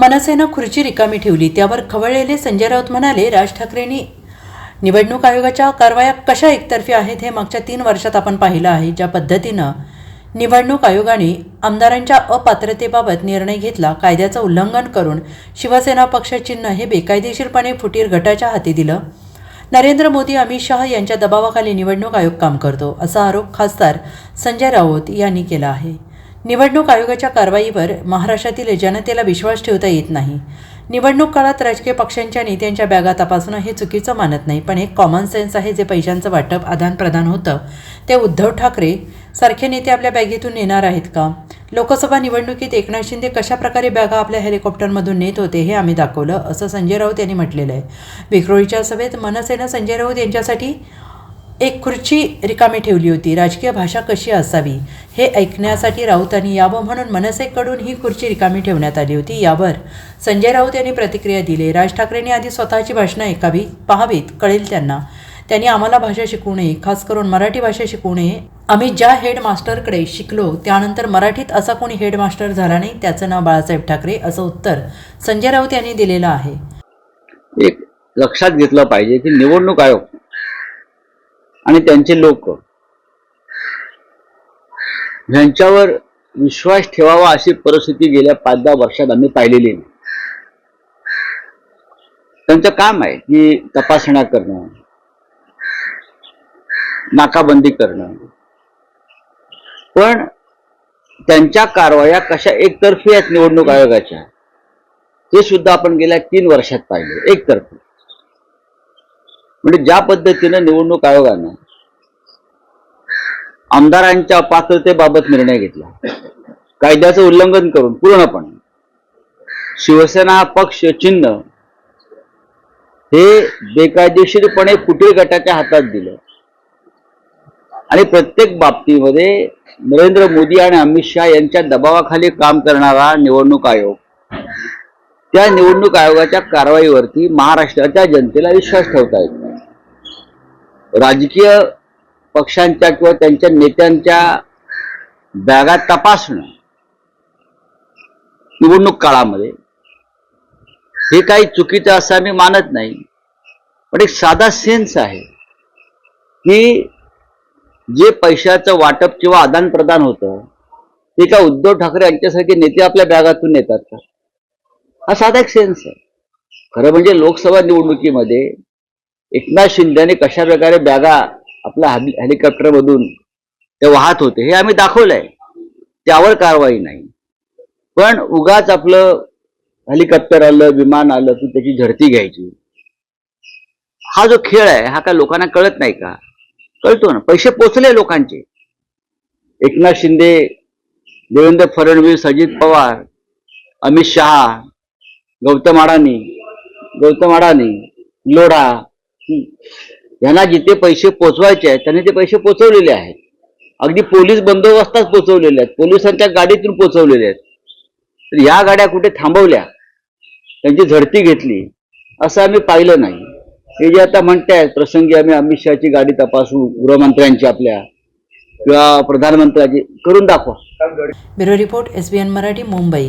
मनसेनं खुर्ची रिकामी ठेवली. त्यावर खवळलेले संजय राऊत म्हणाले राज ठाकरेंनी निवडणूक आयोगाच्या कारवाया कशा एकतर्फी आहेत हे मागच्या तीन वर्षात आपण पाहिलं आहे. ज्या पद्धतीनं निवडणूक आयोगाने आमदारांच्या अपात्रतेबाबत निर्णय घेतला कायद्याचं उल्लंघन करून शिवसेना पक्ष चिन्ह हे बेकायदेशीरपणे फुटीर गटाच्या हाती दिलं. नरेंद्र मोदी अमित शहा यांच्या दबावाखाली निवडणूक आयोग काम करतो असा आरोप खासदार संजय राऊत यांनी केला आहे. निवडणूक आयोगाच्या कारवाईवर महाराष्ट्रातील जनतेला विश्वास ठेवता येत नाही. निवडणूक काळात राजकीय पक्षांच्या नेत्यांच्या बॅगा तपासणं हे चुकीचं मानत नाही पण एक कॉमन सेन्स आहे जे पैशांचं वाटप आदानप्रदान होतं. ते उद्धव ठाकरे सारखे नेते आपल्या बॅगेतून नेणार आहेत का? लोकसभा निवडणुकीत एकनाथ शिंदे कशाप्रकारे बॅगा आपल्या हेलिकॉप्टरमधून नेत होते हे आम्ही दाखवलं असं संजय राऊत यांनी म्हटलेलं आहे. विक्रोळीच्या सभेत मनसेनं संजय राऊत यांच्यासाठी एक खुर्ची रिकामी ठेवली होती. राजकीय भाषा कशी असावी हे ऐकण्यासाठी राऊतांनी यावं म्हणून मनसेकडून ही खुर्ची रिकामी ठेवण्यात आली होती. यावर संजय राऊत यांनी प्रतिक्रिया दिली. राज ठाकरेंनी आधी स्वतःची भाषणं ऐकावी पाहावीत कळेल त्यांना. त्यांनी आम्हाला भाषा शिकवू नये खास करून मराठी भाषा शिकवू नये. आम्ही ज्या हेडमास्टरकडे शिकलो त्यानंतर मराठीत असा कोणी हेडमास्टर झाला नाही त्याचं नाव बाळासाहेब ठाकरे असं उत्तर संजय राऊत यांनी दिलेलं आहे. एक लक्षात घेतलं पाहिजे की निवडणूक आयोग आणि त्यांचे लोक. ह्यांच्यावर विश्वास ठेवावा अशी परिस्थिती गेल्या पाच दहा वर्षात आम्ही पाहिलेली नाही. त्यांचं काम आहे की तपासण्या करणं नाकाबंदी करणं. पण त्यांच्या कारवाया कशा एकतर्फी आहेत निवडणूक आयोगाच्या हे सुद्धा आपण गेल्या तीन वर्षात पाहिले एकतर्फी. म्हणजे ज्या पद्धतीनं निवडणूक आयोगानं आमदारांच्या पात्रतेबाबत निर्णय घेतला कायद्याचं उल्लंघन करून पूर्णपणे शिवसेना हा पक्ष चिन्ह हे बेकायदेशीरपणे कुटीर गटाच्या हातात दिलं. आणि प्रत्येक बाबतीमध्ये नरेंद्र मोदी आणि अमित शहा यांच्या दबावाखाली काम करणारा निवडणूक आयोग त्या निवडणूक आयोगाच्या कारवाईवरती महाराष्ट्राच्या जनतेला विश्वास ठेवता येतो. राजकीय पक्षांच्या किंवा त्यांच्या नेत्यांच्या बॅगा तपासणं निवडणूक काळामध्ये हे काही चुकीचं असं आम्ही मानत नाही. पण एक साधा सेन्स आहे की जे पैशाचं वाटप किंवा आदान प्रदान होतं ते का उद्धव ठाकरे यांच्यासारखे नेते आपल्या बॅगातून नेतात का? हा साधा एक सेन्स आहे. खरं म्हणजे लोकसभा निवडणुकीमध्ये एकनाथ शिंदेने कशा प्रकारे बॅगा आपल्या हेलिकॉप्टर मधून ते वाहत होते हे आम्ही दाखवलंय. त्यावर कारवाई नाही. पण उगाच आपलं हेलिकॉप्टर आलं विमान आलं की त्याची झडती घ्यायची. हा जो खेळ आहे हा काय लोकांना कळत नाही का? कळतो ना. पैसे पोचले लोकांचे. एकनाथ शिंदे देवेंद्र फडणवीस अजित पवार अमित शहा गौतम अडाणी गौतम अडाणी लोढा यांना जिथे पैसे पोचवायचे आहेत त्यांनी ते पैसे पोचवलेले आहेत. अगदी पोलीस बंदोबस्तात पोचवलेले आहेत पोलिसांच्या गाडीतून पोचवलेले आहेत. तर या गाड्या कुठे थांबवल्या? त्यांची झडती घेतली. असं आम्ही पाहिलं नाही. हे जे आता म्हणतायत प्रसंगी आम्ही अमित शहाची गाडी तपासू गृहमंत्र्यांची आपल्या किंवा प्रधानमंत्र्यांची करून दाखवा. Bureau report S B N Marathi Mumbai.